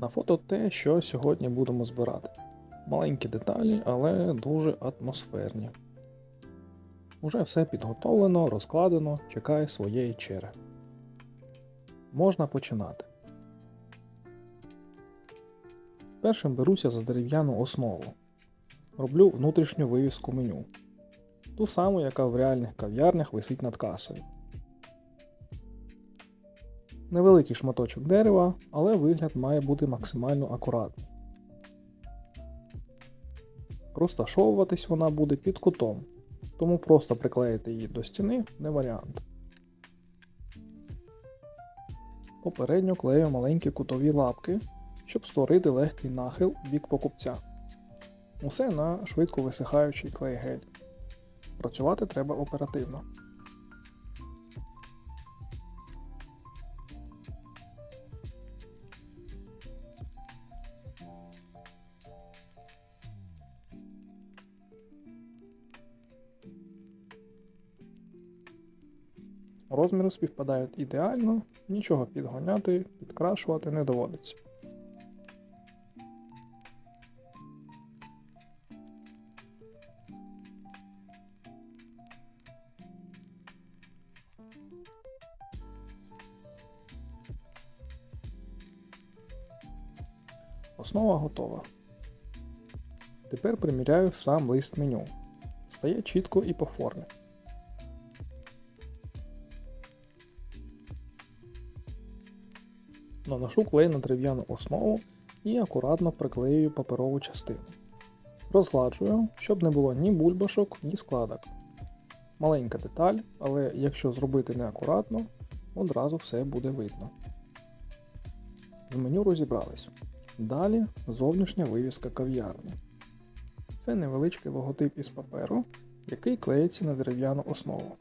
На фото те, що сьогодні будемо збирати. Маленькі деталі, але дуже атмосферні. Уже все підготовлено, розкладено, чекає своєї черги. Можна починати. Першим беруся за дерев'яну основу. Роблю внутрішню вивіску меню. Ту саму, яка в реальних кав'ярнях висить над касою. Невеликий шматочок дерева, але вигляд має бути максимально акуратний. Розташовуватись вона буде під кутом, тому просто приклеїти її до стіни не варіант. Попередньо клею маленькі кутові лапки, щоб створити легкий нахил в бік покупця. Усе на швидко висихаючий клей-гель. Працювати треба оперативно. Розміри співпадають ідеально, нічого підгоняти, підкрашувати не доводиться. Основа готова. Тепер приміряю сам лист меню. Стає чітко і по формі. Наношу клей на дерев'яну основу і акуратно приклеюю паперову частину. Розгладжую, щоб не було ні бульбашок, ні складок. Маленька деталь, але якщо зробити неакуратно, одразу все буде видно. З меню розібрались. Далі зовнішня вивіска кав'ярні. Це невеличкий логотип із паперу, який клеїться на дерев'яну основу.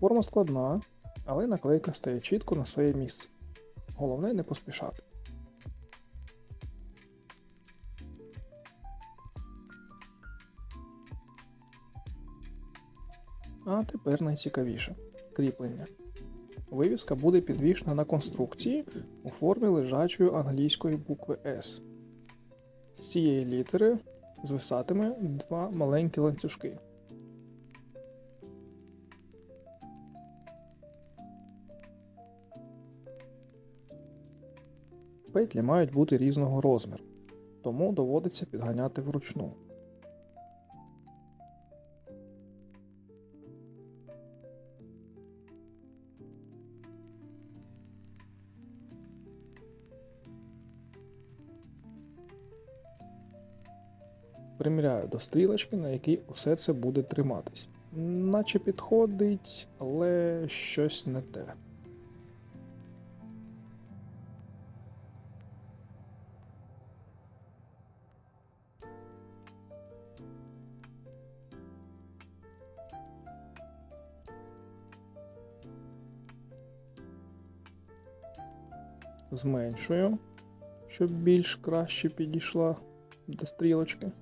Форма складна, але наклейка стає чітко на своє місце. Головне не поспішати. А тепер найцікавіше кріплення. Вивіска буде підвішена на конструкції у формі лежачої англійської букви S. З цієї літери звисатиме два маленькі ланцюжки. Петлі мають бути різного розміру, тому доводиться підганяти вручну. Приміряю до стрілочки, на якій усе це буде триматись. Наче підходить, але щось не те. Зменшую, щоб більш краще підійшла до стрілочки.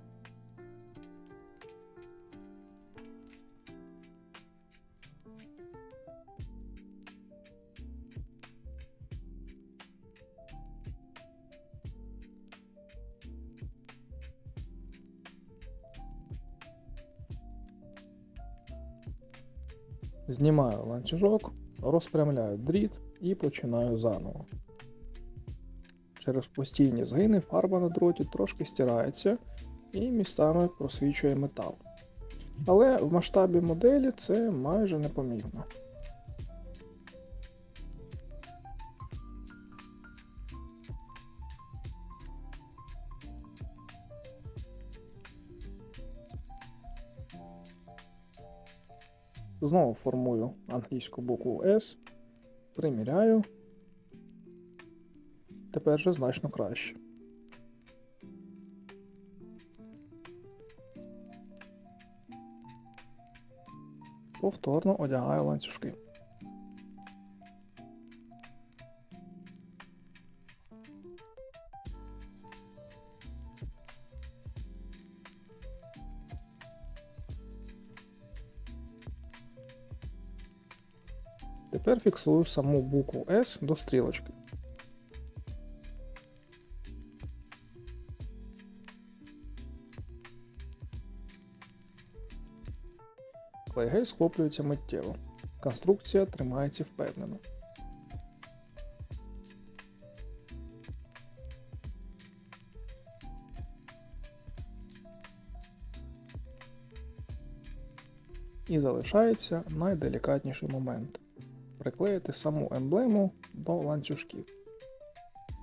Знімаю ланцюжок, розпрямляю дріт і починаю заново. Через постійні згини фарба на дроті трошки стирається і містами просвічує метал. Але в масштабі моделі це майже непомітно. Знову формую англійську букву S, приміряю. Тепер же значно краще. Повторно одягаю ланцюжки. Тепер фіксую саму букву S до стрілочки. Клейгель схоплюється миттєво. Конструкція тримається впевнено. І залишається найделікатніший момент приклеїти саму емблему до ланцюжків.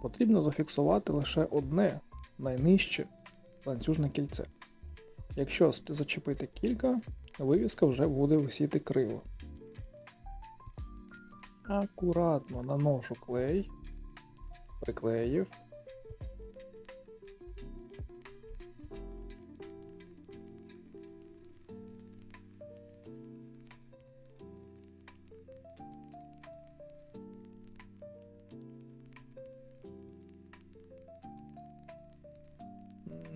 Потрібно зафіксувати лише одне найнижче ланцюжне кільце. Якщо зачепити кілька, вивіска вже буде висіти криво. Акуратно наношу клей, приклеїв.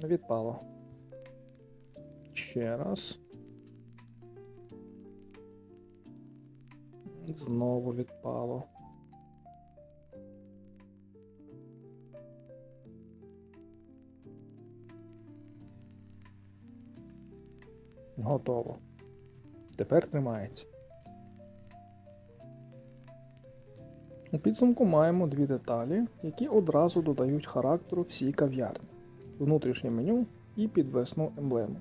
Відпало. Ще раз. Знову відпало. Готово. Тепер тримається. У підсумку маємо дві деталі, які одразу додають характеру всій кав'ярні: внутрішнє меню і підвесну емблему.